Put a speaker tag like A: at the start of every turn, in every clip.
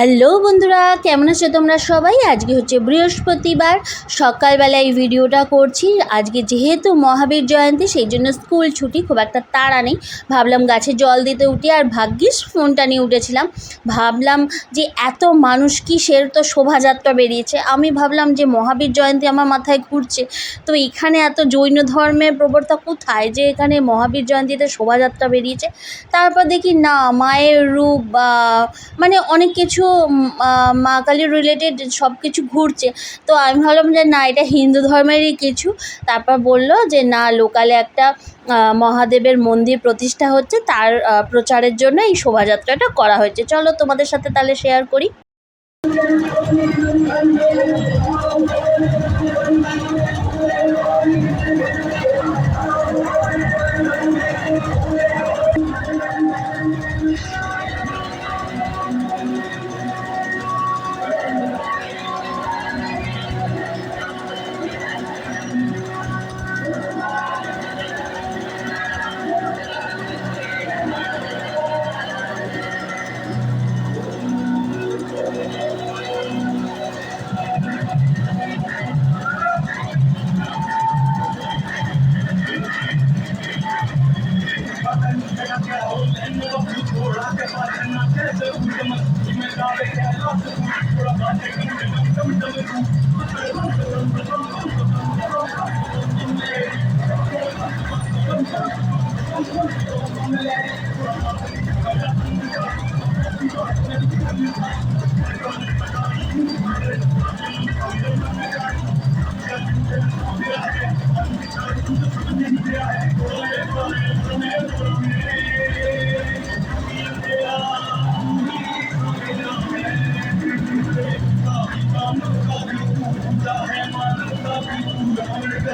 A: Hello বন্ধুরা, কেমন আছো তোমরা সবাই? আজকে হচ্ছে বৃহস্পতিবার, সকালবেলা এই ভিডিওটা করছি। আজকে যেহেতু মহাবীর জয়ন্তী, সেই জন্য স্কুল ছুটি, খুব একটা তাড়া নেই। ভাবলাম গাছে জল দিতে উঠি আর ভাগ্যিস ফোনটা নিয়ে উঠেছিলাম। ভাবলাম যে এত মানুষ কি সের তো শোভাযাত্রা বেরিয়েছে? আমি ভাবলাম যে মহাবীর জয়ন্তী আমার মাথায় ঘুরছে। তো এখানে এত জৈন ধর্মের প্রবর্তা কোথায় যে এখানে মহাবীর জয়ন্তীতে শোভাযাত্রা বেরিয়েছে? তারপর দেখি না, মায়ের রূপ বা মানে অনেক কিছু মা কালীর রিলেটেড সব কিছু ঘুরছে। তো আমি ভাবলাম যে না, এটা হিন্দু ধর্মেরই কিছু। তারপর বলল যে না, লোকালে একটা মহাদেবের মন্দির প্রতিষ্ঠা হচ্ছে। তার প্রচারের জন্য এই শোভাযাত্রাটা করা হয়েছে। চলো তোমাদের সাথে তাহলে শেয়ার করি।
B: I'm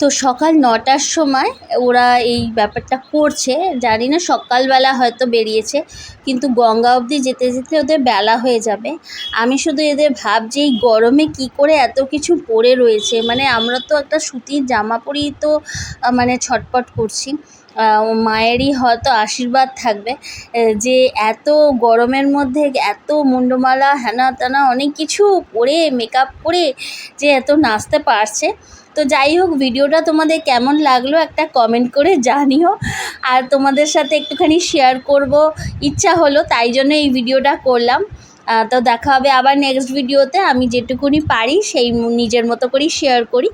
A: তো সকাল নটার সময় ওরা এই ব্যাপারটা করছে। জানি না, সকালবেলা হয়তো বেরিয়েছে, কিন্তু গঙ্গা অবধি যেতে যেতে ওদের বেলা হয়ে যাবে। আমি শুধু এদের ভাবছি, এই গরমে কি করে এত কিছু পরে রয়েছে? মানে আমরা তো একটা সুতির জামা পরেই তো মানে ছটপট করছি। মায়েরই হয়তো আশীর্বাদ থাকবে যে এত গরমের মধ্যে এত মুন্ডমালা হ্যানা ত্যানা অনেক কিছু পরে মেকআপ করে যে এত নাচতে পারছে। তো যাই হোক, ভিডিওটা তোমাদের কেমন লাগল একটা কমেন্ট করে জানিও। আর তোমাদের সাথে একটুখানি শেয়ার করব, ইচ্ছা হলো, তাই জন্য এই ভিডিওটা করলাম। তো দেখা হবে আবার নেক্সট ভিডিওতে আমি যেটুকুনি পারি, সেই নিজের মতো করেই শেয়ার করি।